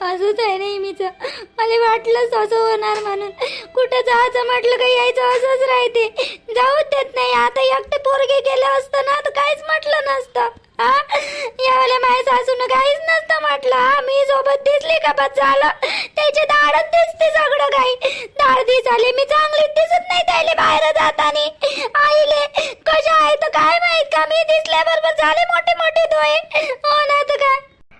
असंच आहे नेहमीचं मला वाटलंच असं होणार म्हणून. कुठं जायचं म्हटलं का यायचं असंच राहते. जाऊ देत नाही. आता एकटे पोरगे गेले असतं ना तर काहीच म्हटलं नसतं. यावेळेला माझ्या सासून काहीच नसतं म्हटलं. मी सोबत दिसली का बस झालं त्याचे दाडच दिसते सगळं काही. दाड दिसाले मी चांगली दिसत नाही त्याले बाहेर जाताना. आईले कशा आहे तर काय माहीत का? मी दिसल्याबरोबर झाले मोठे मोठे डोळे हो ना तर काय?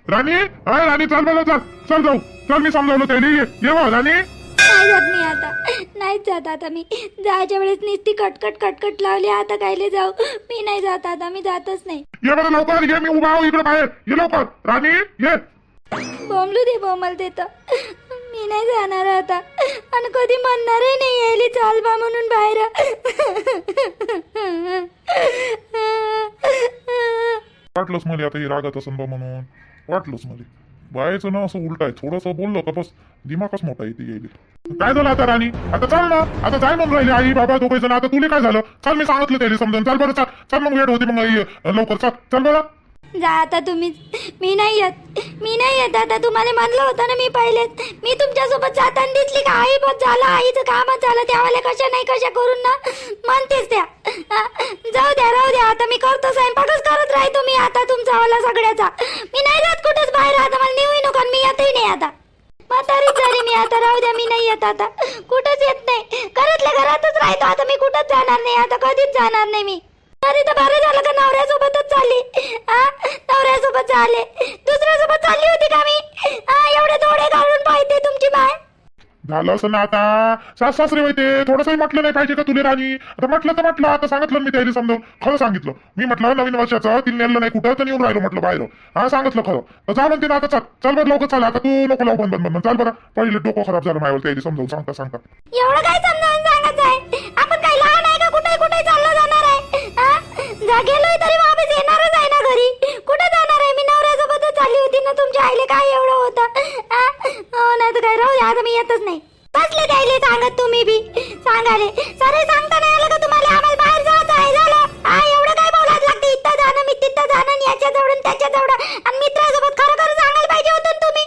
राणी अय राणी चल मला चल. चल जाऊ. चल मी समजावलं त्याने ये राणी. नाही जात मी आता. नाहीच जात आता मी. जायच्या वेळेस नुसती कटकट कटकट लावली आता कायले जाऊ? मी नाही जात आता मी जातच नाही. ये बरं लवकर ये मी उभा आहो इकडे बाहेर. ये लवकर. राणी ये. बोंबलू दे बोंबल देत मी नाही जाणार आता. आणि कधी म्हणणारही नाही यायली चाल बा म्हणून बाहेर. वाटलंच मला आता हे रागात असन बा म्हणून. वाटलंच मला. बायचं ना असं उलट आहे. थोडंसं बोललं का बस दिमागच मोठा येते येईल काय झालं आता राणी? आता चल ना. आता जाय म्हणून राहिले. आई बाबा दोघे जण. आता तुला काय झालं? चल मी सांगितलं त्याला समजून चल बरं चल. चल मग वेळ होती मग लवकर. चल चल बरं. जा आता तुम्ही. मी नाही येत. मी नाही येत आता. तुम्हाला म्हणलं होतं ना मी पहिलेच मी तुमच्यासोबत जाताना दिसली का? आई बस झालं. आईचं कामच झालं. त्यावाले कशा नाही कशा करून ना? म्हणतेच त्या. जाऊ द्या राहू द्या. आता मी करतो स्वयंपाकच करत राहतो मी आता तुमचा वाला सगळ्याचा. मी नाही जात कुठेच बाहेर. आता मला नेऊ नको मी येतही नाही आता. म्हातारीच झाली मी आता. राहू द्या मी नाही येत आता. कुठंच येत नाही. घरातल्या घरातच राहतो. आता मी कुठंच जाणार नाही. आता कधीच जाणार नाही मी. तरी तर बरं झालं का नवऱ्यासोबतच चालली? हा नवऱ्यासोबत चालले. दुसऱ्यासोबत चालली होती का मी? हा एवढे डोळे काढून पाहते तुमची माय झालं असं ना आता. सास सासरे होते. थोडंसंही म्हटलं नाही पाहिजे का तुला राणी? आता म्हटलं तर म्हटलं. आता सांगितलं मी त्याला समजावून. खरं सांगितलं. मी म्हटलं नवीन वर्षाचं तिला नेलं नाही कुठं तर येऊन राहिलो म्हटलं बाहेर. हा सांगितलं खरं. तर जा म्हणते ना आता चल. चल बरं लवकर चल. आता तू नको लावू बंद बंद बंद. चाल बरं. पहिले डोकं खराब झालं माझ्यावर त्याला समजावून सांगता सांगता. एवढं काय समजावून जा गेलोय तरी वापस येणारच आहे ना घरी. कुठे जाणार आहे? मी नवऱ्यासोबतच चालली होती ना तुमच्या आईले काय एवढं होतं? हो नाही तर काय राहू आता मी येतच नाही. बसले द्यायले सांगत तुम्ही बी? सांगाले. सरे सांगता नाही आलं का तुम्हाला? आम्हाला बाहेर जायचं आहे झालं. एवढं काय बोलायला लागते? इथं जाणं मी तिथं जाणं याच्या जवळून त्याच्याजवळ आणि मित्रासोबत खरं खरं सांगायला पाहिजे होतं ना तुम्ही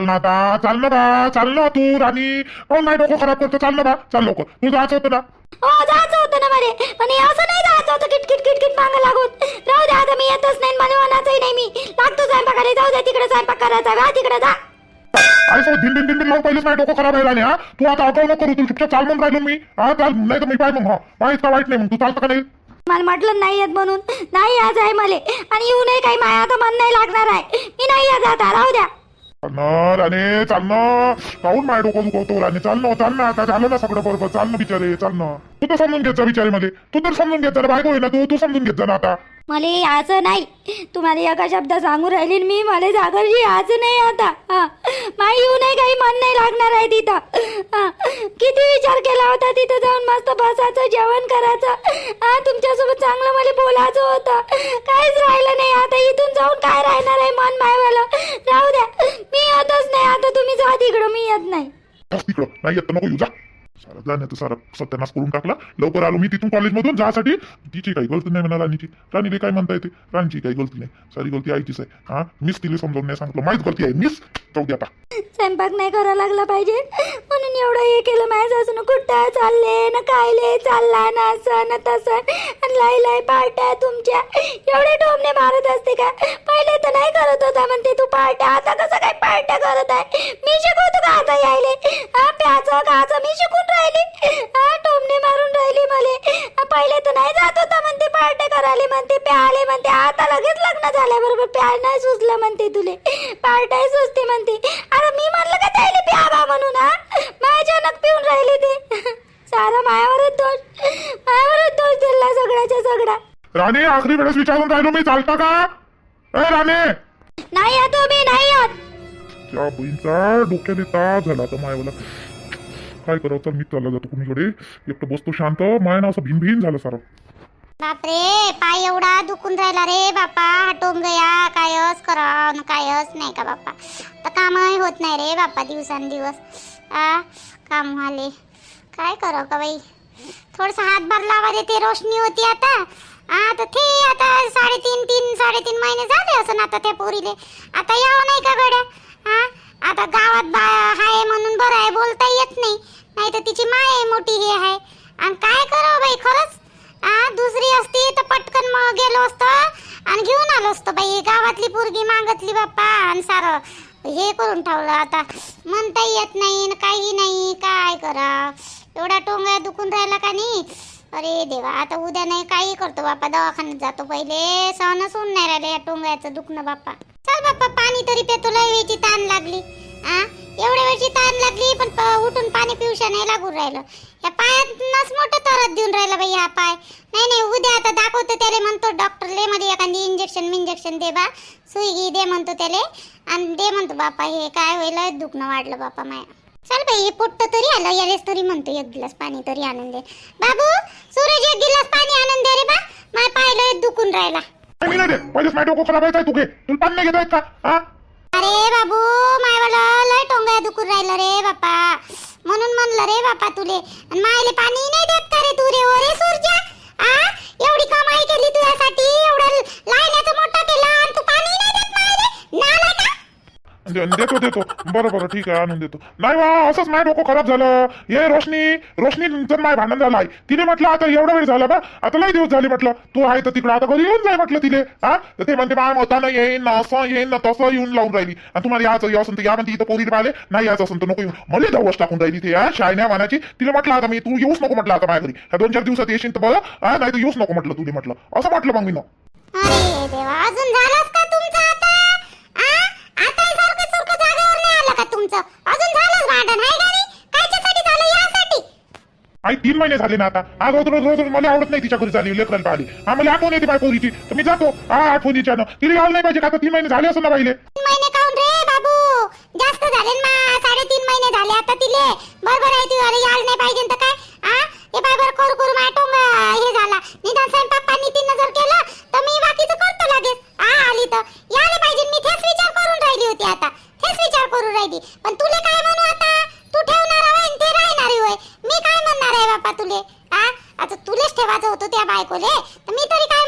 चाल ना आता चाल ना बा चाल ना तू राणी. कोण नाही डोकं खराब करतो? चाल ना बा चाल लवकर. तू जायचं होतं ना. हो जायचं होतं ना मरे पण हे असं नाही जायचं होतं किटकिट किटकिट मागं लागून. राहू द्या आता मी येतच नाही मला म्हणायचंही नाही मी. लागतो स्वयंपाकाला जाऊ द्या तिकडे स्वयंपाक करायचा. हा तिकडे जा. आई सोबत धिन धिन धिन धिन लावून पहिलेच नाही डोकं खराब नाही हा? तू आता अगाऊ नको करू तू चुपचाप चाल म्हणून राहिलो मी. हा चाल. नाही तर मी पाय मग हा. पाय इतका वाईट नाही मग. तू चालतं का नाही? मला म्हटलं नाही येत म्हणून. नाही आज आहे मले. आणि येऊ नये काही. माया आता मन नाही लागणार आहे. मी नाही येत आता. राहू द्या. ना राणे चाल ना काहून माय डोकं दुखवतो राणे? चाल ना चाल ना आता. झालं ना सगळं बरोबर. चाल ना बिचारे चाल ना. तू तर समजून घेत जा बिचारीमध्ये. तू तर समजून घेत जा. बायको ना तू तू समजून घेत जा ना आता. मला याचं नाही. तुम्हाला एका शब्द सांगू राहिली न मी मला जागरची याचं नाही आता. हा. माई येऊ नाही काही मन नाही लागणार आहे तिथं. हा. किती विचार केला होता तिथं जाऊन मस्त बसायचं जेवण करायचं. हा तुमच्यासोबत चांगलं मला बोलायचं होतं. काहीच राहिलं नाही. आता इथून जाऊन काय राहणार आहे मन मायवालं राहू द्या मी येतच नाही आता तुम्ही जा तिकडं मी येत नाही. बस तिकडं. नाही येत तर नको येऊ जा. सारा जाण्याचं सारा सत्यानाश करून टाकला. लवकर आलो मी तिथून कॉलेजमधून जासाठी. तिची काही गलती नाही म्हणा राणीची. राणीला काय म्हणता येते राणीची काही गलती नाही. सारी गलती आईचीच आहे. हा? मिस तिला समजावून नाही सांगितलं. माहीत गलती आहे. मिस जाऊ दे आता. स्वयंपाक नाही करा लागला पाहिजे. म्हणून एवढं हे केलं. माझ्या सासून कुठं चालले? ना कायले? चालला ना असं ना तसं. आणि लाई लाई पार्ट्या तुमच्या. एवढे टोमणे मारत असते का? पहिले तर नाही करत होता म्हणते तू पार्ट्या आता कसं काय पार्ट्या करत आहे? मी शिकवतो का आता यायले? प्याचं काचं मी शिकून राहिली. हा टोमणे मारून राहिली मले. पहिले तर नाही जात होता म्हणते पार्ट्या करायला म्हणते प्याले म्हणते. आता लगेच लग्न झाल्याबरोबर प्या नाही सुचलं म्हणते तुले. पार्ट्या सुचते म्हणते. अरे मी म्हणलं का त्याले प्यावा म्हणून हा? माझ्यानक पिऊन राहिले ते. सारा मायावरच दोष. मायावरच दोष दिला सगळ्याच्या सगळा. राणी आखरी वेळेस विचारून राहिलो मी चालता का? राणे! नाही येतो मी नाही त्या बहीणचा डोक्याने ताप झाला आता मायवाला. काय करावं चल मी चालला जातो कुणीकडे? एकटं बसतो शांत माय ना असं भिन भिन झालं सारं. बापरे पाय एवढा दुखून राहिला रे बापा. हटून गया कायच करा न कायच नाही का बापा. तर कामही होत नाही रे बापा दिवसांदिवस. आ काम झाले काय करावं का बाई? थोडंसं हातभार लावा देते रोशनी होती आता. हा तर ते आता साडेतीन तीन साडेतीन महिने झाले असं आता त्या पोरीले. आता यावं नाही का गड्या? हा? आता गावात बा हाय म्हणून बरं आहे बोलता येत नाही. नाही तर तिची माय आहे मोठी हे आहे. आणि काय करावं बाई खरंच? हा दुसरी असती तर पटकन मग गेलो असतो आणि घेऊन आलो असतो बाई. गावातली पोरगी मागतली बाप्पा आणि सारं. हे करून ठेवलं आता. म्हणता येत नाही काही नाही. काय करा एवढा टोंगा दुखून राहिला का नाही? अरे देवा आता उद्या नाही काही करतो बापा दवाखान्यात जातो. पहिले सहनच होऊन नाही राहिले या टोंगळ्याचं दुखणं बाप्पा चल बाप्पा पाणी तरी पेतो लय वेळची ताण लागली. आ? एवढ्या वेळची ताण लागली पण उठून पाणी पिऊशा नाही लागून राहिलं. या पायातनच मोठं तरत देऊन राहिला बाई हा पाय. नाही नाही उद्या आता दाखवतो त्याला म्हणतो डॉक्टरले मध्ये एखादी इंजेक्शन इंजेक्शन दे बा. सुई दे म्हणतो त्याले. आणि दे म्हणतो बापा हे काय होईल दुखणं वाढलं बापा माया. चल बाई पोट्ट तरी आलं यावेळेस तरी म्हणतो एक गिलास पाणी तरी आणून दे. बाबू सूरज एक गिलास पाणी आणून दे रे बा माय पाय लय दुखून राहिला. मी नाही दे पहिलेच माझ्या डोकं खराब आहे तू घे तुला पाणी नाही घेता का? हा? अरे बाबू मायवाला लय टोंगा दुखून राहिलं रे बापा. म्हणून म्हणलं रे बापा तुले. आणि मायले पाणी नाही देत का रे तू रे? ओ रे सूर्या आ? एवढी कमाई केली तुझ्यासाठी एवढं लायण्याचं मोठं केलं आणि तू पाणी नाही देत मायले? नालाय का दे- देतो देतो बरं बरं ठीक आहे आणून देतो. नाही वा असंच माय डोकं खराब झालं. हे रोशनी रोशनी तर माय भांडण झालं आहे तिने म्हटलं आता एवढा वेळ झाला बा आता लई दिवस झाले म्हटलं. तू आहे तर तिकडं आता घरी येऊन जाय म्हटलं तिले. हा? तर ते म्हणते माझ्या मतानं येईन ना असं येईन ना तसं येऊन लावून राहिली. आणि तुम्हाला याचं या असं तर या म्हणते इथं पोरी पाहिले नाही याचं असेल तर नको येऊन. मला दवस टाकून राहिली ते हा? शायण्या मानाची. तिला म्हटलं आता मी तू येऊच नको म्हटलं आता माझ्या घरी. ह्या दोन चार दिवसात येशील तर बरं. हा? नाही तर येऊच नको म्हटलं तुले म्हटलं. असं म्हटलं मग मी ना अरे देवा अजून झालंच का? अजून झालंच भांडण आहे का नाही? कायच्यासाठी झालं यासाठी? आई तीन महिने झाले ना आता. आज रोज रोज रोज रोज मला आवडत नाही तिच्या घरी झाली लेकराला पाहिली. मला आठवण येते माझ्या पोरीची. तर मी जातो. हा आठवणीच्या ना तिला यायला नाही पाहिजे का? आता तीन महिने झाले असं ना पाहिले तीन महिने काऊन रे बाबू? जास्त झाले ना मा साडेतीन महिने झाले आता तिले. बरोबर आहे तू अरे यायला नाही पाहिजे तर काय? आ? हे बाय कोर कोर करू माटोंग हे झाला. निदान स्वयंपाक पाणी तिनं नजर केलं तर मी बाकीचं करतो लगेच. आ आली तर. याले पाहिजे मी तेच विचार करून राहिली होती आता. तेच विचार करून राहिली. पण तुले काय म्हणू आता? तू ठेवणार आहे आणि ते राहणार होय. मी काय म्हणणार आहे बापा तुले? आ? आता तुलेच ठेवायचं होतं त्या बायकोले. तर मी तरी काय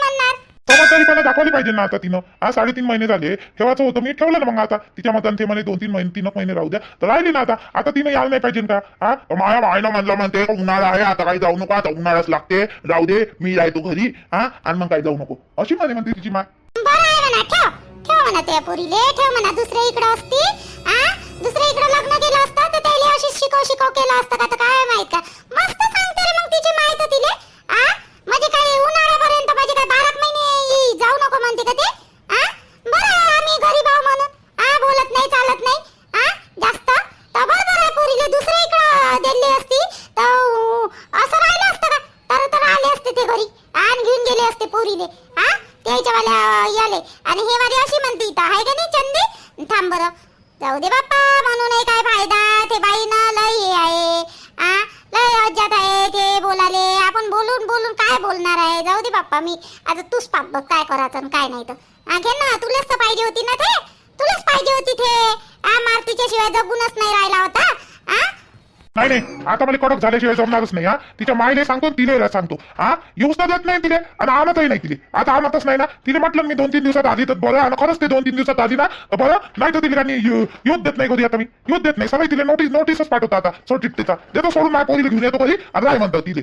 म्हणणार दाखवली पाहिजे ना आता तिनं. हा साडेतीन महिने झाले. ठेवायचं होतं मी ठेवलं ना मग आता. तिच्या मतान ते म्हणे दोन तीन महिने तीन महिने राहू द्या. तर राहिली ना आता. आता तिनं यायला नाही पाहिजे का? हा? माया बायला म्हणलं म्हणते उन्हाळा आहे आता काही जाऊ नको आता उन्हाळाच लागते. जाऊ दे मी राहतो घरी. हा? आणि मग काही जाऊ नको. अशी म्हणे म्हणते तिची माय. बरं ठेव. ठेव म्हणा त्या पोरीले. ठेव म्हणा दुसऱ्या इकडं असती आ दुसऱ्या इकडं लग्न केलं असतं तर त्याला अशी शिकव शिकव केलं असतं का? तर काय माहीत का? मस्त सांगते रे मग तिची माहीत तिले. आ म्हणजे काय उन्हाळ्यापर्यंत म्हणजे काय बारा महिने ही जाऊ नको म्हणते का ते आ बरं आहे आम्ही गरीब आहो म्हणून आ बोलत नाही चालत नाही आ जास्त तर बरोबर आहे पोरीले दुसऱ्या इकडं दिली असती तर असं राहिलं असतं का तर तर आले असते ते घरी आणि घेऊन गेले असते पोरीले हा त्याच्या वाल्या याले आणि हे वाली अशी म्हणते इथं आहे का नाही चंदे थांब बरं जाऊ दे बाप्पा म्हणून नाही काय फायदा ते बाईनं लय हे आहे आ लय अज्जात आहे ते बोलाले आपण बोलून बोलून काय बोलणार आहे? जाऊ दे बाप्पा मी आता तूच पाप बघ काय करायचं आणि काय नाही तर. घे ना तुलाच तर पाहिजे होती ना ते. तुलाच पाहिजे होती ते. आ मारतीच्या शिवाय जगूनच नाही राहिला होता. आ नाही नाही आता मला कडक झाल्याशिवाय जमणारच नाही हा. तिच्या मायले सांगतो तिले सांगतो. हा येऊच तर देत नाही तिले आणि आणतही नाही तिले. आता आणतच नाही ना. तिने म्हटलं मी दोन तीन दिवसात आली तर बरं आणि खरंच ते दोन तीन दिवसात आली ना बरं नाही तर तिला काही येऊच देत नाही कधी आता मी. येऊच देत नाही. सगळी तिला नोटीस नोटीसच पाठवतो आता सोड चिठ्ठीचा देतो सोडून माझ्या पोरीला घेऊन येतो कधी आणि राय म्हणतो तिले.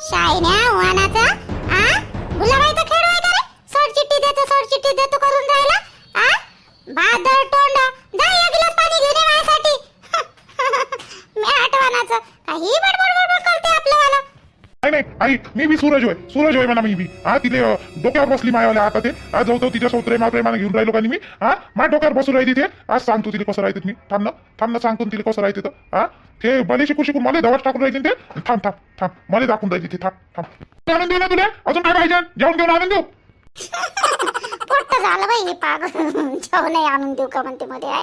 शायन्या मी बी सूरज होय सूरज होय म्हणा मी बी. हा तिथे डोक्यावर बसली मायावाल्या आता ते. आज जाऊ तिच्या सोबत प्रेमा प्रेमाने घेऊन राहिलो का मी? हा माझ्या डोक्यावर बसून राहिली ते. आज सांगतो तिला कसं राहते मी. थांब थांब सांगतो तिला कसं राहते तर. हा ते भले शिकू शिकून मला दवाच टाकून राहिली ते. थांब थांब थांब मला दाखवून राहिली ते. थांब थांब. आणून देऊ ना तुला? अजून काय पाहिजे? जेवण घेऊन आणून देऊ? पोट झालं बाई हे पाग. जेवण नाही आणून देऊ का म्हणते मध्ये आहे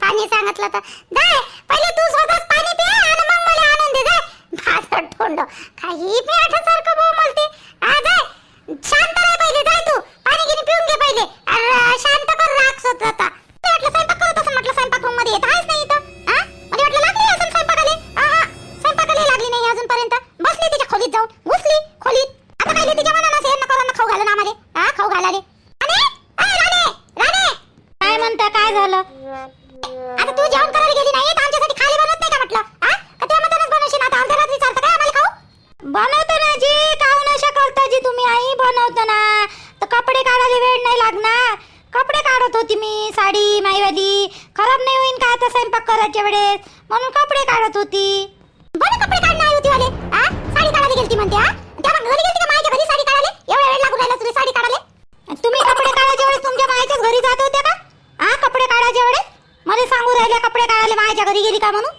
पाणी सांगितलं तर. जाय पहिले तू स्वतःच पाणी पी आणि मग मला आणून दे जाय भाकर तोंड काही पेठासारखं बोलते आ जाय शांत राह पहिले जाय तू. पाणी गिनी पिऊन घे पहिले. अरे शांत कर राग स्वतःचा मी म्हटलं स्वयंपाक करत असं म्हटलं स्वयंपाक रूममध्ये येत आहेस नाही इथं? हा मला वाटलं लागली असेल स्वयंपाकाले? आहा, स्वयंपाकाले लागली नाही अजूनपर्यंत. बसली तिच्या खोलीत जाऊन. घुसली खोलीत. आता काय तिच्या मनानं हे न करून खाऊ घालून काय त्या मग घरी गेलती का माझ्या घरी साडी काढायला? एवढा वेळ लागू राहिला तुला साडी काढायला? आणि तुम्ही कपडे काढायच्या वेळेस तुमच्या मायच्याच घरी जात होत्या का? हा कपडे काढायच्या वेळेस मला सांगू राहिले कपडे काढायला मायच्या घरी गेली का म्हणून?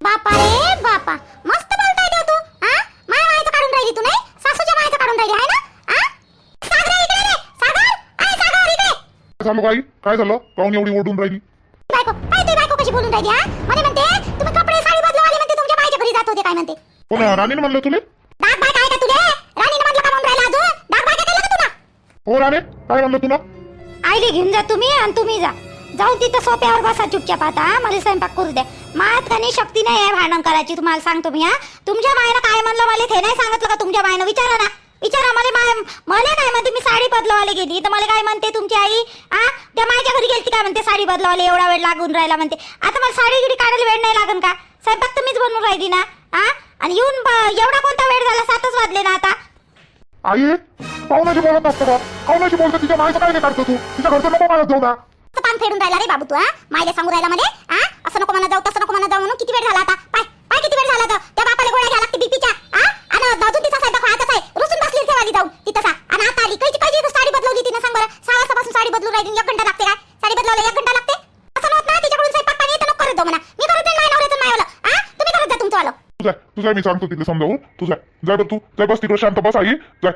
बापा रे बापा मस्त बोलताय देव तू हा माया मायचं काढून राहिली तू नाही? सासूच्या मायचं काढून राहिली आहे ना? हा सागर इकडे रे सागर! आय सागर इकडे! काय झालं बाई? काय झालं? काऊन एवढी ओढून राहिली? बायको काय तुझी बायको कशी बोलून राहिली हा? म्हणे म्हणते तुम्ही कपडे साडी बदलवाले म्हणते तुमच्या मायच्या घरी जात होते काय म्हणते? कोण राणीने म्हणलं तुले? डाग बाय काय का तुले राणीने म्हटलं का म्हणून राहिला अजून? डाग बाय केलं का तुला? हो राणे. काय म्हणलं तुला? आईले घेऊन जा तुम्ही आणि तुम्ही जा. जाऊन तिथं सोप्यावर बसा चुपचाप आता. हा? मला स्वयंपाक करू द्या मायात का नाही शक्ती नाही आहे भांडण करायची तुम्हाला सांगतो मी हा. तुमच्या मायनं काय म्हणलं मला? ते नाही सांगितलं का तुमच्या मायनं विचारा ना. विचारा मला माय मला काय म्हणते मी साडी बदलवायला गेली. तर मला काय म्हणते तुमची आई? हा? त्या माझ्या घरी गेलती काय म्हणते? साडी बदलवायला एवढा वेळ लागून राहिला म्हणते. आता मला साडी गिडी काढायला वेळ नाही लागन का? स्वयंपाक तुम्हीच बनवून राहिली ना? हा? आणि येऊन ब- एवढा कोणता वेळ झाला सातच वाजले ना आता आई पाहुण्याशी बोलत नसतो का पाहुण्याशी बोलतो तिच्या मायचं काय नाही काढतो तू? तिच्या घरचं नको मला जाऊ ना. तर पान फेडून राहिला रे बाबू तू हा? मायले सांगू राहिला मध्ये हा? असं नको म्हणा जाऊ तसं नको म्हणा जाऊ म्हणून किती वेळ झाला आता? पाय पाय किती वेळ झाला त्या बापाला गोळ्या घ्या लागते बीपीच्या हा? आणि अजून तिचा साहेब हातच आहे. रुसून बसली ठेवाली जाऊन तिथं सा आणि आता आली. काही काही साडी बदलवली तिनं सांग बरं. सहा वाजतापासून साडी बदलून राहिली एक घंटा लागते काय? साडी बदलायला एक घंटा लागते? असं होत ना तिच्याकडून स्वयंपाक पाणी येतं नको करत जाऊ म्हणा. मी करत नाही माझ्या नवऱ्याचं मायवलं. तुमचं जाय तू जाय मी सांगतो तिला समजावून तू जाय जाय बरं तू. जाय बस तिकडे शांत बस आई. जाय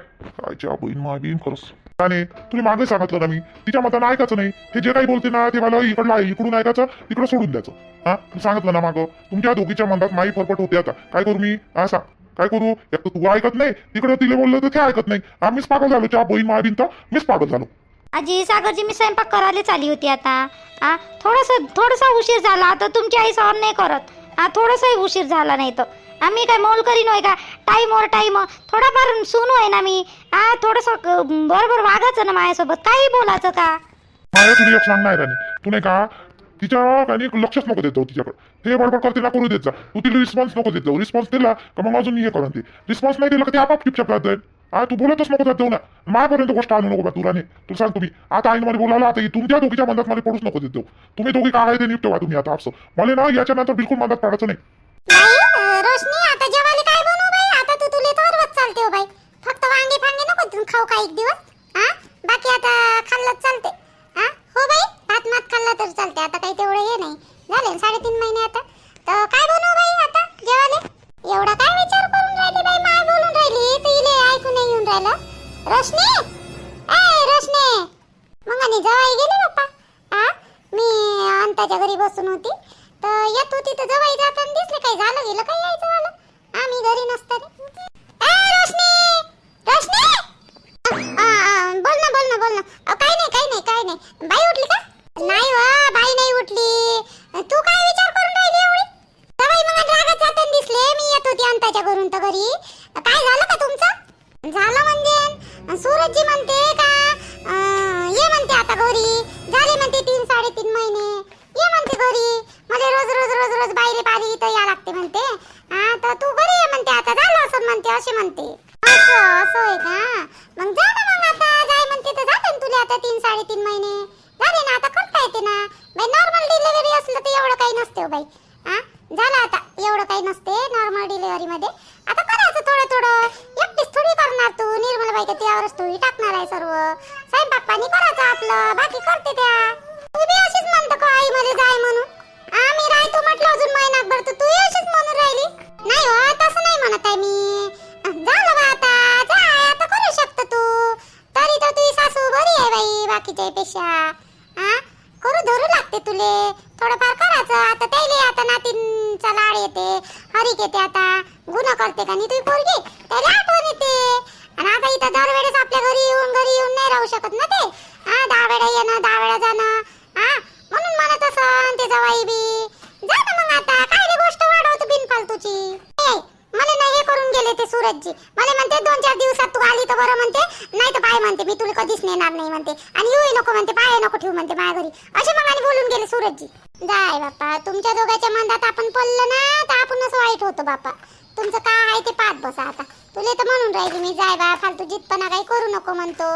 आईच्या बहीण मा बहीण खरंच. त्याने तुम्ही मागे सांगितलं ना मी तिच्या मतानं ऐकायचं नाही. हे जे काही बोलते ना ते मला इकडलं आहे इकडून ऐकायचं तिकडं सोडून द्यायचं. हा? तू सांगितलं ना मागं. तुमच्या दोघीच्या मनात माई फरफट होते आता. काय करू मी? हा सांग. काय करू? एक तर तू ऐकत नाही. तिकडे तिला बोललं तर ते ऐकत नाही. आम्हीच पागल झालो त्या बहीण मा तर मीच पागल झालो. आजी सागरजी मी स्वयंपाक करायला आली होती आता. आ थोडस थोडासा उशीर झाला तर तुमची आई सहन नाही करत. हा थोडासाही उशीर झाला नाही तर. आम्ही काय मोल करीन होय का? टाईम वर टाईम थोडाफार सून होय ना मी. हा थोडंसं बरोबर वागायचं ना माझ्यासोबत. काही बोलायचं का? माझ्या तुला एक सांग राणी. तू नाही का तिच्या काही लक्षच नको देतो तिच्याकडे. हे बडबड करते ना करू देत जा. तू तिला रिस्पॉन्स नको देत जाऊ. रिस्पॉन्स दिला का मग अजून हे करून ते. रिस्पॉन्स नाही दिला का ते आपाप टिपछाप राहत जाईल हा तू बोलतच नको देऊ ना. माझ्यापर्यंत गोष्ट आणू नको बा तुला नाही तुला सांगतो मी आता आईने मला बोलायला आता तुमच्या दोघीच्या मनात मला पडूच नको देऊ तुम्ही दोघी काय ते ते निपटवा तुम्ही आता आपसं. मला ना याच्यानंतर बिलकुल मनात पडायचं नाही. रोशनी आता असे म्हणते. हरिक येते आता. गुन्हा करते का? नाही तुम्ही पोरगी त्याला आठवण येते. आणि आता इथं दरवेळेस आपल्या घरी येऊन घरी येऊन नाही राहू शकत ना ते. हा दहा वेळा येणं दहा वेळा जाणं. हा म्हणून म्हणत असं ते जवाई बी. जा ना मग आता. काय गोष्ट वाढवतो बिनफालतूची. ए, गेले ते सूरजजी. मला म्हणते दोन चार दिवसात तू आली तर बरं म्हणते. नाही तर पाय म्हणते मी तुला कधीच नेणार नाही म्हणते. आणि येऊ नको म्हणते पाय नको ठेवू म्हणते माझ्या घरी. असे मग आणि बोलून गेले सूरजजी. जाय बाप्पा तुमच्या दोघांच्या मनात आपण पडलं ना तर आपणच वाईट होतो बाप्पा. तुमचं काय आहे ते पाहत बसा आता. तुले तर म्हणून राहिली मी जाय बा फालतू जितपणा काही करू नको म्हणतो.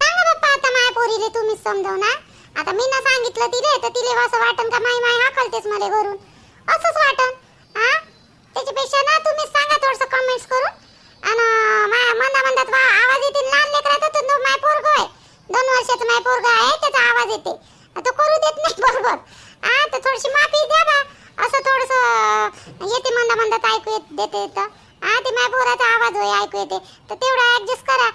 सांगा बाप्पा आता माय पोरीले तुम्हीच समजव ना. आता मी ना सांगितलं तिले तर तिले असं वाटन का माय माय हाकलतेस मला घरून? असंच वाटन हा त्याच्यापेक्षा ना तुम्हीच सांगा थोडस कमेंट्स करून आणि माया मंदा मंदात वा आवाज येते लहान लेकराचा तर तो माय पोरग आहे दोन वर्षाचा माय पोरग आहे देते. तो करू देत नाही बरोबर. हा तर थोडीशी माफी द्या बा. असं थोडस येते मंदा मंदात ऐकू येत देते तर. हा ते माझ्या पोराचा आवाज होय ऐकू येते. तर तेवढं ऍडजस्ट करा.